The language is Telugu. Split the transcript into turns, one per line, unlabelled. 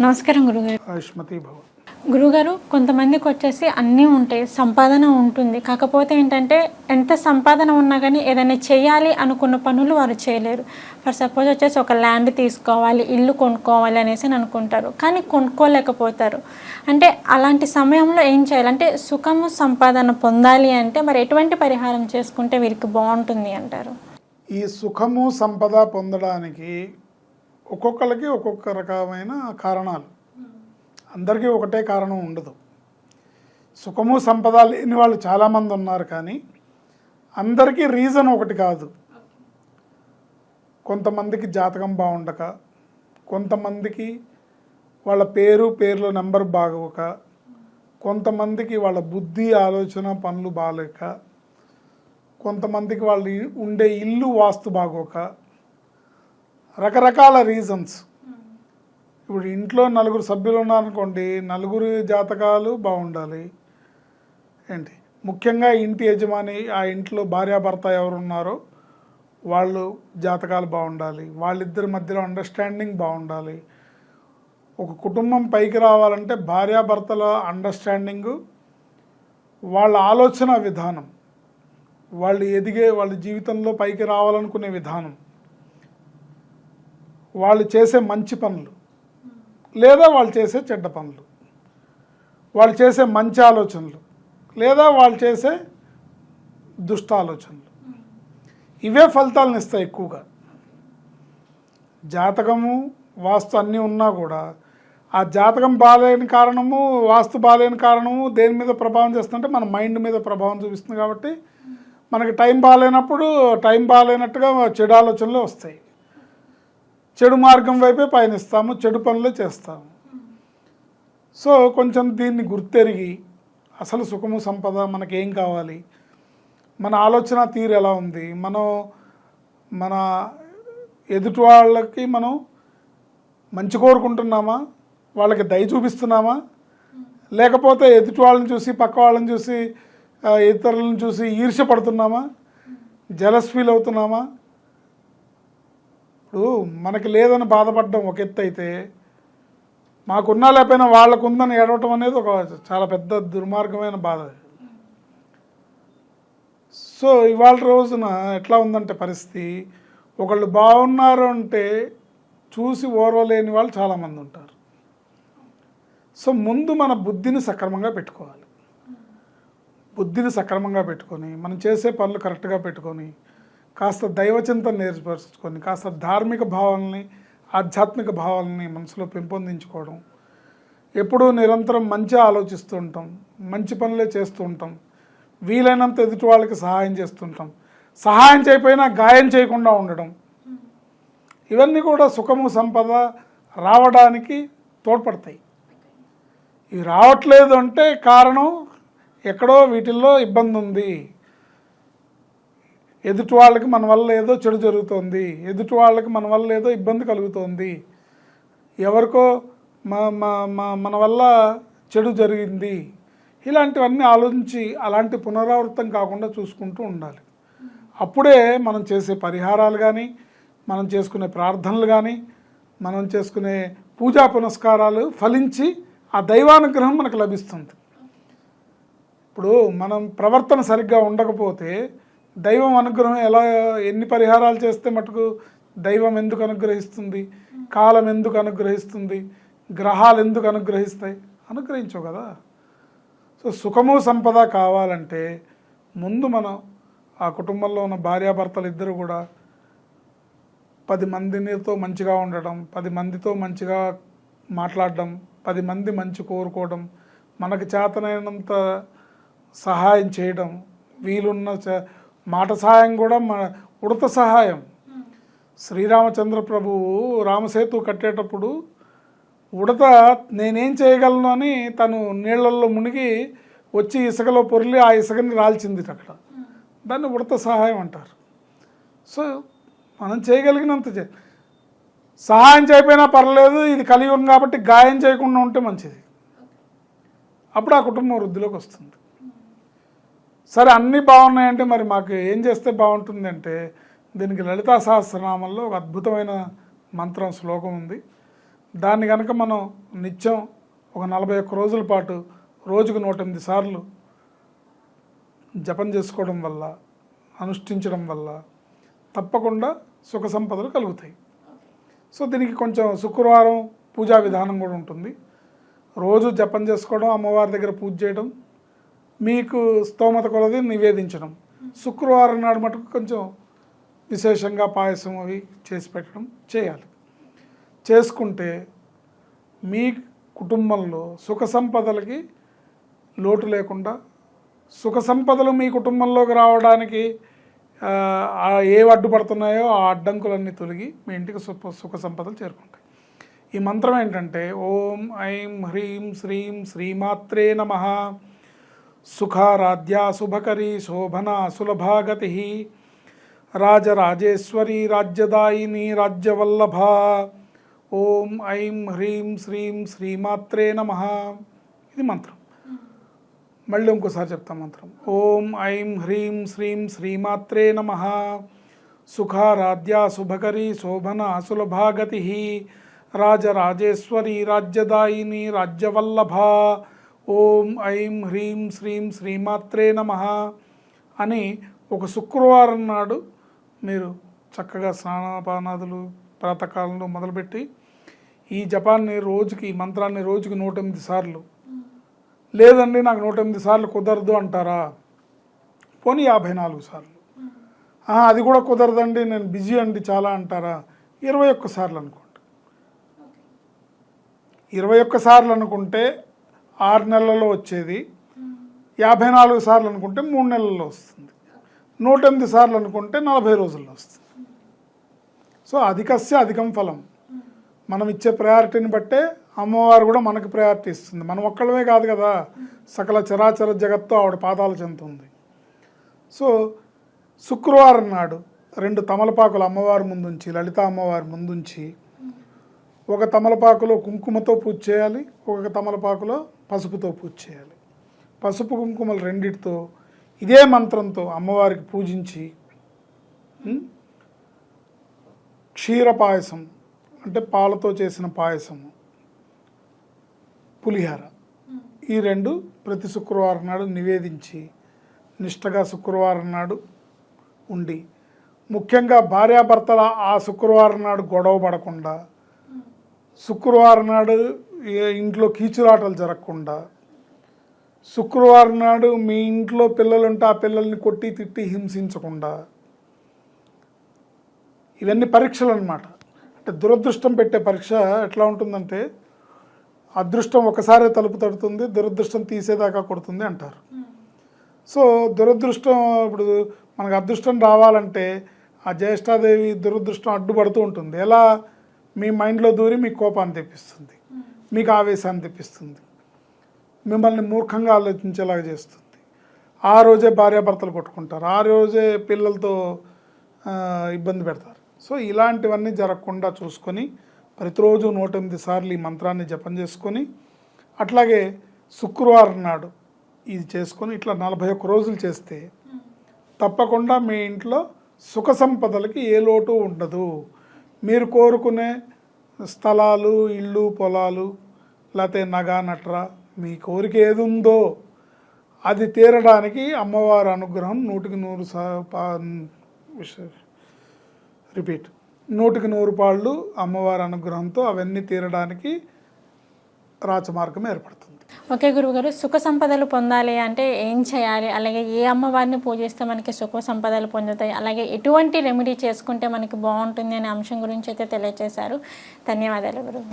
నమస్కారం గురుగారు.
ఆయుష్మతి భవ.
గురుగారు కొంతమందికి వచ్చేసి అన్నీ ఉంటాయి సంపాదన ఉంటుంది. కాకపోతే ఏంటంటే ఎంత సంపాదన ఉన్నా కానీ ఏదైనా చేయాలి అనుకున్న పనులు వారు చేయలేరు. ఫర్ సపోజ్ వచ్చేసి ఒక ల్యాండ్ తీసుకోవాలి ఇల్లు కొనుక్కోవాలి అనేసి అని అనుకుంటారు. కానీ కొనుక్కోలేకపోతారు. అంటే అలాంటి సమయంలో ఏం చేయాలి? అంటే సుఖము సంపాదన పొందాలి అంటే మరి ఎటువంటి పరిహారం చేసుకుంటే వీరికి బాగుంటుంది అంటారు?
ఈ సుఖము సంపద పొందడానికి ఒక్కొక్కరికి ఒక్కొక్క రకమైన కారణాలు. అందరికీ ఒకటే కారణం ఉండదు. సుఖము సంపద లేని వాళ్ళు చాలామంది ఉన్నారు కానీ అందరికీ రీజన్ ఒకటి కాదు. కొంతమందికి జాతకం బాగుండక కొంతమందికి వాళ్ళ పేరు పేర్ల నెంబర్ బాగోక కొంతమందికి వాళ్ళ బుద్ధి ఆలోచన పనులు బాగాలేక కొంతమందికి వాళ్ళు ఉండే ఇల్లు వాస్తు బాగోక రకరకాల రీజన్స్ ఇప్పుడు ఇంట్లో నలుగురు సభ్యులు ఉన్నారనుకోండి నలుగురు జాతకాలు బాగుండాలి. ఏంటి? ముఖ్యంగా ఇంటి యజమాని ఆ ఇంట్లో భార్యాభర్త ఎవరున్నారో వాళ్ళు జాతకాలు బాగుండాలి. వాళ్ళిద్దరి మధ్యలో అండర్స్టాండింగ్ బాగుండాలి. ఒక కుటుంబం పైకి రావాలంటే భార్యాభర్తల అండర్స్టాండింగు వాళ్ళ ఆలోచన విధానం వాళ్ళు ఎదిగే వాళ్ళ జీవితంలో పైకి రావాలనుకునే విధానం. వాళ్ళు చేసే మంచి పనులు లేదా వాళ్ళు చేసే చెడ్డ పనులు వాళ్ళు చేసే మంచి ఆలోచనలు లేదా వాళ్ళు చేసే దుష్ట ఆలోచనలు. ఇవే ఫలితాలను ఇస్తాయి ఎక్కువగా. జాతకము వాస్తు అన్నీ ఉన్నా కూడా ఆ జాతకం బాగాలేని కారణము వాస్తు బాగాలేని కారణము దేని మీద ప్రభావం చేస్తుంటే మన మైండ్ మీద ప్రభావం చూపిస్తుంది కాబట్టి మనకి టైం బాగాలేనప్పుడు టైం బాగాలేనట్టుగా చెడు ఆలోచనలు వస్తాయి. చెడు మార్గం వైపే పయనిస్తాము చెడు పనులే చేస్తాము. సో కొంచెం దీన్ని గుర్తెరిగి అసలు సుఖము సంపద మనకేం కావాలి? మన ఆలోచన తీరు ఎలా ఉంది? మనం మన ఎదుటి వాళ్ళకి మనం మంచి కోరుకుంటున్నామా? వాళ్ళకి దయ చూపిస్తున్నామా? లేకపోతే ఎదుటి వాళ్ళని చూసి పక్క వాళ్ళని చూసి ఇతరులను చూసి ఈర్ష్య పడుతున్నామా? Jealous feel అవుతున్నామా? ఇప్పుడు మనకి లేదని బాధపడడం ఒక ఎత్తు అయితే మాకున్నా లేకపోయినా వాళ్ళకు ఉందని ఏడవటం అనేది ఒక చాలా పెద్ద దుర్మార్గమైన బాధ. సో ఇవాళ రోజున ఎట్లా ఉందంటే పరిస్థితి ఒకళ్ళు బాగున్నారు అంటే చూసి ఓర్వలేని వాళ్ళు చాలామంది ఉంటారు. సో ముందు మన బుద్ధిని సక్రమంగా పెట్టుకోవాలి. బుద్ధిని సక్రమంగా పెట్టుకొని మనం చేసే పనులు కరెక్ట్గా పెట్టుకొని కాస్త దైవచింతన నేర్పరచుకొని కాస్త ధార్మిక భావాలని ఆధ్యాత్మిక భావాలని మనసులో పెంపొందించుకోవడం. ఎప్పుడూ నిరంతరం మంచి ఆలోచిస్తూ ఉంటాం మంచి పనులే చేస్తూ ఉంటాం వీలైనంత ఎదుటి వాళ్ళకి సహాయం చేస్తుంటాం సహాయం చేయకపోయినా గాయం చేయకుండా ఉండడం. ఇవన్నీ కూడా సుఖము సంపద రావడానికి తోడ్పడతాయి. ఇవి రావట్లేదు అంటే కారణం ఎక్కడో వీటిల్లో ఇబ్బంది ఉంది ఎదుటి వాళ్ళకి మన వల్ల ఏదో చెడు జరుగుతోంది ఎదుటి వాళ్ళకి మన వల్ల ఏదో ఇబ్బంది కలుగుతోంది. ఎవరికో మన వల్ల చెడు జరిగింది. ఇలాంటివన్నీ ఆలోచించి అలాంటి పునరావృతం కాకుండా చూసుకుంటూ ఉండాలి. అప్పుడే మనం చేసే పరిహారాలు కానీ మనం చేసుకునే ప్రార్థనలు కానీ మనం చేసుకునే పూజా పునస్కారాలు ఫలించి ఆ దైవానుగ్రహం మనకు లభిస్తుంది. ఇప్పుడు మనం ప్రవర్తన సరిగ్గా ఉండకపోతే దైవం అనుగ్రహం ఎలా ఎన్ని పరిహారాలు చేస్తే మటుకు దైవం ఎందుకు అనుగ్రహిస్తుంది? కాలం ఎందుకు అనుగ్రహిస్తుంది? గ్రహాలు ఎందుకు అనుగ్రహిస్తాయి? అనుగ్రహించవు కదా. సో సుఖము సంపద కావాలంటే ముందు మనం ఆ కుటుంబంలో ఉన్న భార్యాభర్తలు ఇద్దరు కూడా పది మందితో మంచిగా ఉండడం పది మందితో మంచిగా మాట్లాడడం పది మంది మంచి కోరుకోవడం మనకు చేతనైనంత సహాయం చేయడం వీలున్న చ- మాట సహాయం కూడా మన ఉడత సహాయం. శ్రీరామచంద్ర ప్రభువు రామసేతు కట్టేటప్పుడు ఉడత నేనేం చేయగలను అని తను నీళ్ళల్లో మునిగి వచ్చి ఇసుకలో పొరిలి ఆ ఇసుకని రాల్చింది అక్కడ. దాన్ని ఉడత సహాయం అంటారు. సో మనం చేయగలిగినంత చే సహాయం చేయకపోయినా పర్లేదు ఇది కలియుగం కాబట్టి గాయం చేయకుండా ఉంటే మంచిది. అప్పుడు ఆ కుటుంబం వృద్ధిలోకి వస్తుంది. సరే అన్నీ బాగున్నాయంటే మరి మాకు ఏం చేస్తే బాగుంటుంది అంటే దీనికి లలితా సహస్రనామంలో ఒక అద్భుతమైన మంత్రం శ్లోకం ఉంది. దాన్ని కనుక మనం నిత్యం ఒక నలభై ఒక్క రోజుల పాటు రోజుకు నూట ఎనిమిది సార్లు జపం చేసుకోవడం వల్ల అనుష్ఠించడం వల్ల తప్పకుండా సుఖ సంపదలు కలుగుతాయి. సో దీనికి కొంచెం శుక్రవారం పూజా విధానం కూడా ఉంటుంది. రోజు జపం చేసుకోవడం అమ్మవారి దగ్గర పూజ చేయడం మీకు స్తోమత కొలది నివేదించడం. శుక్రవారం నాడు మటుకు కొంచెం విశేషంగా పాయసం అవి చేసి పెట్టడం చేయాలి. చేసుకుంటే మీ కుటుంబంలో సుఖ సంపదలకి లోటు లేకుండా సుఖ సంపదలు మీ కుటుంబంలోకి రావడానికి ఏ అడ్డుపడుతున్నాయో ఆ అడ్డంకులన్నీ తొలగి మీ ఇంటికి సుఖ సుఖ సంపదలు చేరుకుంటాయి. ఈ మంత్రం ఏంటంటే ఓం ఐం హ్రీం శ్రీం శ్రీమాత్రే నమ. సుఖారాధ్య శుభకరీ శోభన సులభాగతి రాజరాజేశ్వరి రాజ్యదాయిని రాజ్యవల్లభ ఓం ఐం హ్రీం శ్రీం శ్రీమాత్రే నమ ఇది మంత్రం మళ్ళీ ఇంకోసారి చెప్తాం మంత్రం. ఓం ఐం హ్రీం శ్రీం శ్రీమాత్రే నమ. సుఖారాధ్య శుభకరీ శోభన సులభాగతి. రాజరాజేశ్వరి రాజ్యదాయిని రాజ్యవల్లభ. ఓం ఐం హ్రీం శ్రీం శ్రీమాత్రే నమ అని ఒక శుక్రవారం నాడు మీరు చక్కగా స్నానపానాదులు ప్రాతకాలంలో మొదలుపెట్టి ఈ జపాన్ని రోజుకి ఈ మంత్రాన్ని రోజుకి నూట ఎనిమిది సార్లు. లేదండి నాకు నూట ఎనిమిది సార్లు కుదరదు అంటారా? పోనీ యాభై నాలుగు సార్లు. అది కూడా కుదరదండి నేను బిజీ అండి చాలా అంటారా? ఇరవై ఒక్క సార్లు అనుకోండి. ఇరవై ఒక్క సార్లు అనుకుంటే ఆరు నెలల్లో వచ్చేది. యాభై నాలుగు సార్లు అనుకుంటే మూడు నెలల్లో వస్తుంది. నూట ఎనిమిది సార్లు అనుకుంటే నలభై రోజుల్లో వస్తుంది. సో అధికస్య అధికం ఫలం. మనం ఇచ్చే ప్రయారిటీని బట్టే అమ్మవారు కూడా మనకు ప్రయారిటీ ఇస్తుంది. మనం ఒక్కళ్ళమే కాదు కదా. సకల చరాచర జగత్తు ఆవిడ పాదాలు చెందుతుంది. సో శుక్రవారం నాడు రెండు తమలపాకులు అమ్మవారి ముందుంచి లలిత అమ్మవారి ముందుంచి ఒక తమలపాకులో కుంకుమతో పూజ చేయాలి ఒక తమలపాకులో పసుపుతో పూజ చేయాలి. పసుపు కుంకుమలు రెండిటితో ఇదే మంత్రంతో అమ్మవారికి పూజించి క్షీర పాయసం అంటే పాలతో చేసిన పాయసము పులిహార ఈ రెండు ప్రతి శుక్రవారం నాడు నివేదించి నిష్టగా శుక్రవారం నాడు ఉండి ముఖ్యంగా భార్యాభర్తల ఆ శుక్రవారం నాడు గొడవ పడకుండా శుక్రవారం నాడు ఇంట్లో కీచులాటలు జరగకుండా శుక్రవారం నాడు మీ ఇంట్లో పిల్లలుంటే ఆ పిల్లల్ని కొట్టి తిట్టి హింసించకుండా ఇవన్నీ పరీక్షలు అనమాట అంటే దురదృష్టం పెట్టే పరీక్ష ఎట్లా ఉంటుందంటే అదృష్టం ఒకసారే తలుపు తడుతుంది దురదృష్టం తీసేదాకా కొడుతుంది అంటారు. సో దురదృష్టం ఇప్పుడు మనకు అదృష్టం రావాలంటే ఆ జ్యేష్ఠాదేవి దురదృష్టం అడ్డుపడుతూ ఉంటుంది. ఎలా మీ మైండ్లో దూరి మీకు కోపాన్ని తెప్పిస్తుంది. మీకు ఆవేశాన్ని తెప్పిస్తుంది. మిమ్మల్ని మూర్ఖంగా ఆలోచించేలాగా చేస్తుంది. ఆ రోజే భార్యాభర్తలు కొట్టుకుంటారు. ఆ రోజే పిల్లలతో ఇబ్బంది పెడతారు. సో ఇలాంటివన్నీ జరగకుండా చూసుకొని ప్రతిరోజు నూట ఎనిమిది సార్లు ఈ మంత్రాన్ని జపం చేసుకొని అట్లాగే శుక్రవారం నాడు ఇది చేసుకొని ఇట్లా నలభై ఒక్క రోజులు చేస్తే తప్పకుండా మీ ఇంట్లో సుఖ సంపదలకి ఏ లోటు ఉండదు. మీరు కోరుకునే స్థలాలు ఇళ్ళు పొలాలు లేకపోతే నగ నట్ర మీ కోరిక ఏది ఉందో అది తీరడానికి అమ్మవారి అనుగ్రహం నూటికి నూరు పా- రిపీట్. నూటికి నూరు పాళ్ళు అమ్మవారి అనుగ్రహంతో అవన్నీ తీరడానికి రాచమార్గం ఏర్పడుతుంది.
ఓకే గురువుగారు సుఖ సంపదలు పొందాలి అంటే ఏం చేయాలి? అలాగే ఏ అమ్మవారిని పూజిస్తే మనకి సుఖ సంపదలు పొందుతాయి? అలాగే ఎటువంటి రెమెడీ చేసుకుంటే మనకి బాగుంటుంది అనే అంశం గురించి అయితే తెలియజేశారు ధన్యవాదాలు గురువు